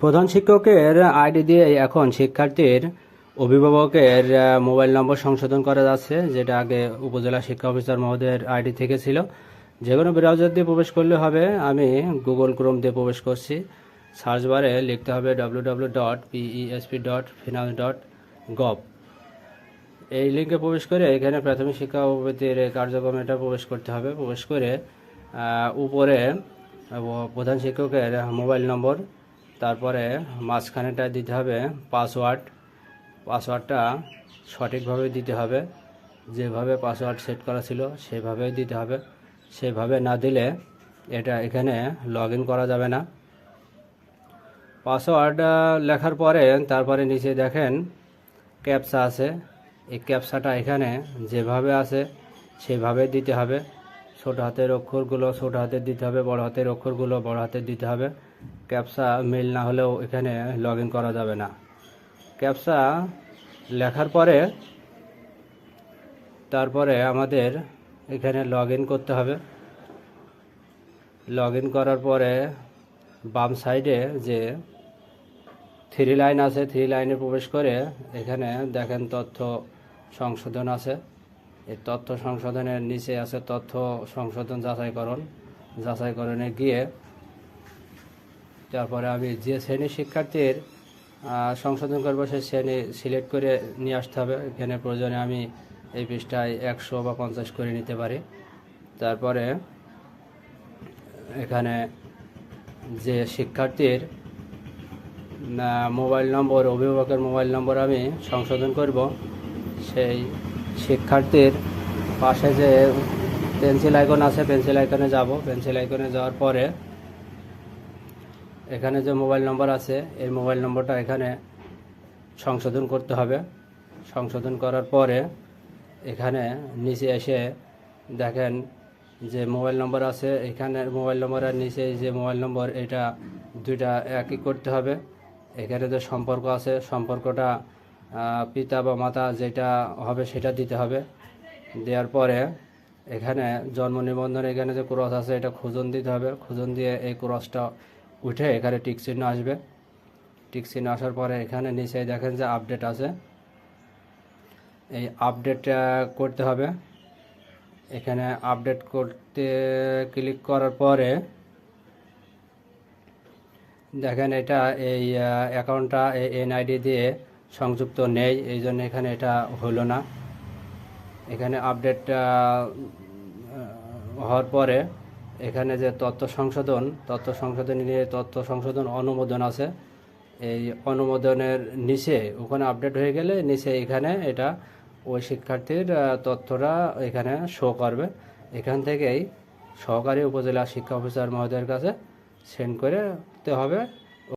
প্রধান শিক্ষকের আইডি দিয়ে এখন শিক্ষার্থীর অভিভাবকের মোবাইল নম্বর সংশোধন করা যাচ্ছে, যেটা আগে উপজেলা শিক্ষা অফিসার মহোদয়ের আইডি থেকে ছিল। যে কোনো ব্রাউজার দিয়ে প্রবেশ করলে হবে, আমি গুগল ক্রোম দিয়ে প্রবেশ করছি। সার্চ বারে লিখতে হবে W W dot PESP dot finance dot gov এই লিঙ্কে প্রবেশ করে এখানে প্রাথমিক শিক্ষা উপবৃত্তির কার্যক্রম এটা প্রবেশ করতে হবে। প্রবেশ করে উপরে প্রধান শিক্ষকের মোবাইল নম্বর তারপরে মাঝখানেটা দিতে হবে পাসওয়ার্ড পাসওয়ার্ডটা সঠিকভাবে দিতে হবে। যেভাবে পাসওয়ার্ড সেট করা ছিল সেভাবে দিতে হবে। সেভাবে না দিলে এটা এখানে লগ করা যাবে না। পাসওয়ার্ড লেখার পরে তারপরে নিচে দেখেন ক্যাপসা আছে। এই ক্যাপসাটা এখানে যেভাবে আছে সেভাবে দিতে হবে। ছোট হাতের অক্ষরগুলো ছোট হাতের দিতে হবে, বড় হাতের অক্ষরগুলো বড় হাতের দিতে হবে। ক্যাপসা মেল না হলেও এখানে লগ করা যাবে না। ক্যাপসা লেখার পরে, তারপরে আমাদের এখানে লগ করতে হবে। লগ করার পরে বাম সাইডে যে থ্রি লাইন আছে থ্রি লাইনে প্রবেশ করে এখানে দেখেন তথ্য সংশোধন আছে। এই তথ্য সংশোধনের নিচে আছে তথ্য সংশোধন যাচাইকরণ। যাচাইকরণে গিয়ে তারপরে আমি যে শ্রেণির শিক্ষার্থীর সংশোধন করব সেই শ্রেণি সিলেক্ট করে নিয়ে আসতে হবে। এখানে প্রয়োজনে আমি এই পৃষ্ঠায় একশো বা পঞ্চাশ করে নিতে পারি। তারপরে এখানে যে শিক্ষার্থীর মোবাইল নম্বর, অভিভাবকের মোবাইল নম্বর আমি সংশোধন করব। সেই শিক্ষার্থীর পাশে যে পেন্সিল আইকন আছে, পেন্সিল আইকনে যাব। পেন্সিল আইকনে যাওয়ার পরে এখানে যে মোবাইল নম্বর আছে, এই মোবাইল নম্বরটা এখানে সংশোধন করতে হবে। সংশোধন করার পরে এখানে নিচে এসে দেখেন যে মোবাইল নম্বর আছে, এখানে মোবাইল নম্বরের নিচে যে মোবাইল নম্বর, এটা দুইটা একই করতে হবে। এখানে যে সম্পর্ক আছে, সম্পর্কটা পিতা বা মাতা যেটা হবে সেটা দিতে হবে। দেওয়ার পরে এখানে জন্ম নিবন্ধন এখানে যে ক্রস আছে, এটা খুঁজন দিতে হবে। খুঁজন দিয়ে এই ক্রসটা উঠে এখানে টিক চিহ্ন আসবে। টিক চিহ্ন আসার পরে এখানে নিচে দেখেন যে আপডেট আছে। এই আপডেটটা করতে হবে। এখানে আপডেট করতে ক্লিক করার পরে দেখেন এটা এই অ্যাকাউন্টটা এনআইডি দিয়ে সংযুক্ত নেই, এই জন্য এখানে এটা হলো না। এখানে আপডেট হওয়ার পরে এখানে যে তথ্য সংশোধন তথ্য সংশোধন নিয়ে তথ্য সংশোধন অনুমোদন আছে। এই অনুমোদনের নিচে ওখানে আপডেট হয়ে গেলে নিচে এখানে এটা ওই শিক্ষার্থীর তথ্যটা এখানে শো করবে। এখান থেকেই সহকারী উপজেলা শিক্ষা অফিসার মহোদয়ের কাছে সেন্ড করে হবে।